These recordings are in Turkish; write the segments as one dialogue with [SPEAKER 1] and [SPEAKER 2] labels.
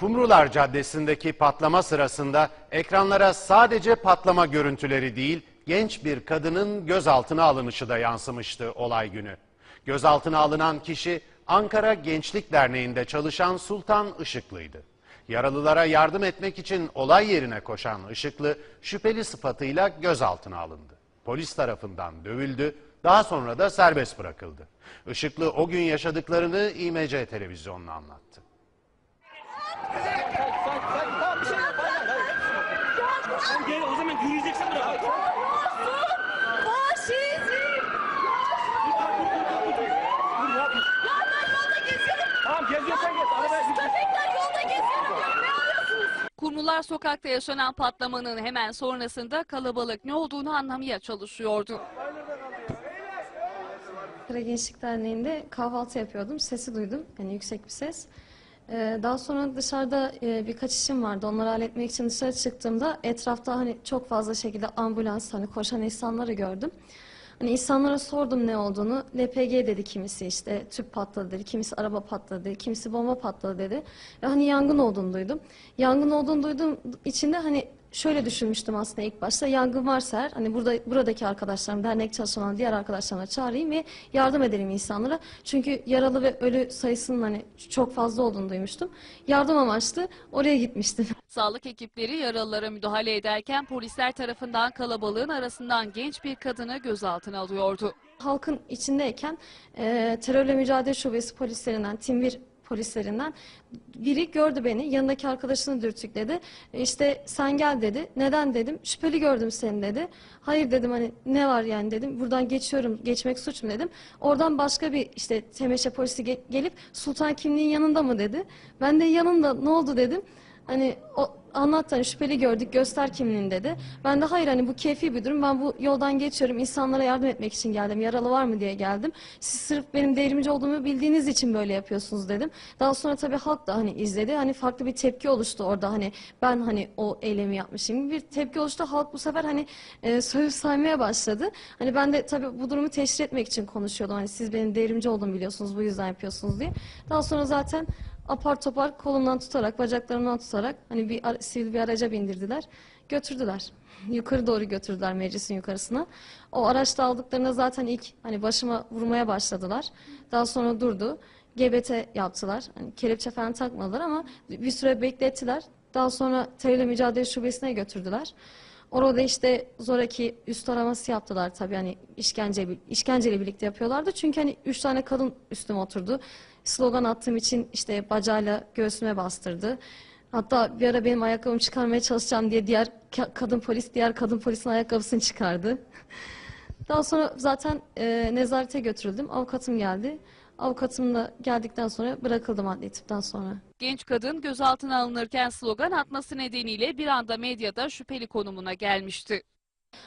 [SPEAKER 1] Kumrular Caddesi'ndeki patlama sırasında ekranlara sadece patlama görüntüleri değil, genç bir kadının gözaltına alınışı da yansımıştı olay günü. Gözaltına alınan kişi Ankara Gençlik Derneği'nde çalışan Sultan Işıklı'ydı. Yaralılara yardım etmek için olay yerine koşan Işıklı şüpheli sıfatıyla gözaltına alındı. Polis tarafından dövüldü, daha sonra da serbest bırakıldı. Işıklı o gün yaşadıklarını İMC televizyonuna anlattı.
[SPEAKER 2] Sen gel o zaman yürüyeceksin bırak.
[SPEAKER 3] Faşizm! Ya ben yolda geziyorum.
[SPEAKER 2] Tamam geziyorsan gez. Arabaya git.
[SPEAKER 3] Köpekler yolda geziyorum diyorum. Ne arıyorsunuz?
[SPEAKER 4] Kumrular Sokak'ta yaşanan patlamanın hemen sonrasında kalabalık ne olduğunu anlamaya çalışıyordu.
[SPEAKER 5] Ankara Gençlik Derneği'nde kahvaltı yapıyordum. Sesi duydum. Yani yüksek bir ses. Ee, daha sonra dışarıda e, birkaç işim vardı. Onları halletmek için dışarı çıktığımda etrafta hani çok fazla şekilde ambulans hani koşan insanları gördüm. Hani insanlara sordum ne olduğunu. LPG dedi kimisi işte tüp patladı dedi. Kimisi araba patladı dedi. Kimisi bomba patladı dedi. Ve hani yangın olduğunu duydum. Yangın olduğunu duyduğum içinde hani şöyle düşünmüştüm aslında ilk başta. Yangın varsa eğer hani burada buradaki arkadaşlarım, dernek çalışan diğer arkadaşlarıma çağırayım ve yardım edelim insanlara. Çünkü yaralı ve ölü sayısının hani çok fazla olduğunu duymuştum. Yardım amaçlı oraya gitmiştim.
[SPEAKER 4] Sağlık ekipleri yaralılara müdahale ederken polisler tarafından kalabalığın arasından genç bir kadını gözaltına alıyordu.
[SPEAKER 5] Halkın içindeyken e, terörle mücadele şubesi polislerinden, tim 1 polislerinden biri gördü beni. Yanındaki arkadaşını dürtükledi. E, İşte sen gel dedi. Neden dedim. Şüpheli gördüm seni dedi. Hayır dedim hani ne var yani dedim. Buradan geçiyorum. Geçmek suç mu dedim. Oradan başka bir işte Temeşe polisi ge- gelip Sultan kimliğin yanında mı dedi. Ben de yanında ne oldu dedim. Hani o anlat hani şüpheli gördük göster kimliğini dedi. Ben de hayır hani bu keyfi bir durum. Ben bu yoldan geçiyorum. insanlara yardım etmek için geldim. Yaralı var mı diye geldim. Siz sırf benim devrimci olduğumu bildiğiniz için böyle yapıyorsunuz dedim. Daha sonra tabii halk da hani izledi. Hani farklı bir tepki oluştu orada. Hani ben hani o eylemi yapmışım bir tepki oluştu. Halk bu sefer hani e, söz saymaya başladı. Hani ben de tabii bu durumu teşhir etmek için konuşuyordum. Hani siz benim devrimci olduğumu biliyorsunuz bu yüzden yapıyorsunuz diye. Daha sonra zaten apar topar kolumdan tutarak, bacaklarımdan tutarak hani bir sivil bir araca bindirdiler. Götürdüler. Yukarı doğru götürdüler meclisin yukarısına. O araçta aldıklarında zaten ilk hani başıma vurmaya başladılar. Daha sonra durdu. GBT yaptılar. Hani kelepçe falan takmadılar ama bir süre beklettiler. Daha sonra terörle mücadele şubesine götürdüler. Orada işte zoraki üst araması yaptılar tabii hani işkence işkenceyle birlikte yapıyorlardı. Çünkü hani üç tane kadın üstüme oturdu. Slogan attığım için işte bacağıyla göğsüme bastırdı. Hatta bir ara benim ayakkabımı çıkarmaya çalışacağım diye diğer ka- kadın polis diğer kadın polisin ayakkabısını çıkardı. Daha sonra zaten e, nezarete götürüldüm. Avukatım geldi. Avukatım da geldikten sonra bırakıldım adli tıptan sonra.
[SPEAKER 4] Genç kadın gözaltına alınırken slogan atması nedeniyle bir anda medyada şüpheli konumuna gelmişti.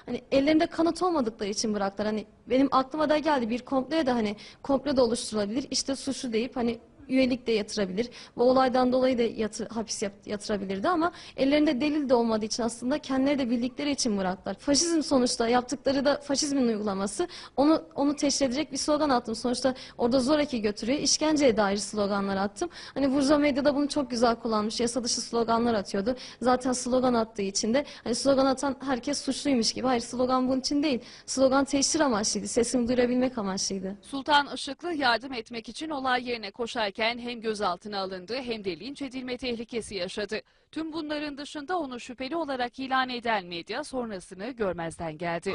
[SPEAKER 5] Hani ellerinde kanıt olmadıkları için bıraktılar. Hani benim aklıma da geldi bir komple de hani komple de oluşturulabilir. İşte suçlu deyip hani üyelik de yatırabilir. Bu olaydan dolayı da yatı, hapis yatırabilirdi ama ellerinde delil de olmadığı için aslında kendileri de bildikleri için bıraktılar. Faşizm sonuçta yaptıkları da faşizmin uygulaması. Onu onu teşhir edecek bir slogan attım. Sonuçta orada zoraki götürüyor. İşkenceye dair sloganlar attım. Hani Burjuva medyada bunu çok güzel kullanmış. Yasa dışı sloganlar atıyordu. Zaten slogan attığı için de hani slogan atan herkes suçluymuş gibi. Hayır slogan bunun için değil. Slogan teşhir amaçlıydı. Sesini duyurabilmek amaçlıydı.
[SPEAKER 4] Sultan Işıklı yardım etmek için olay yerine koşarken hem gözaltına alındı hem de linç edilme tehlikesi yaşadı. Tüm bunların dışında onu şüpheli olarak ilan eden medya sonrasını görmezden geldi.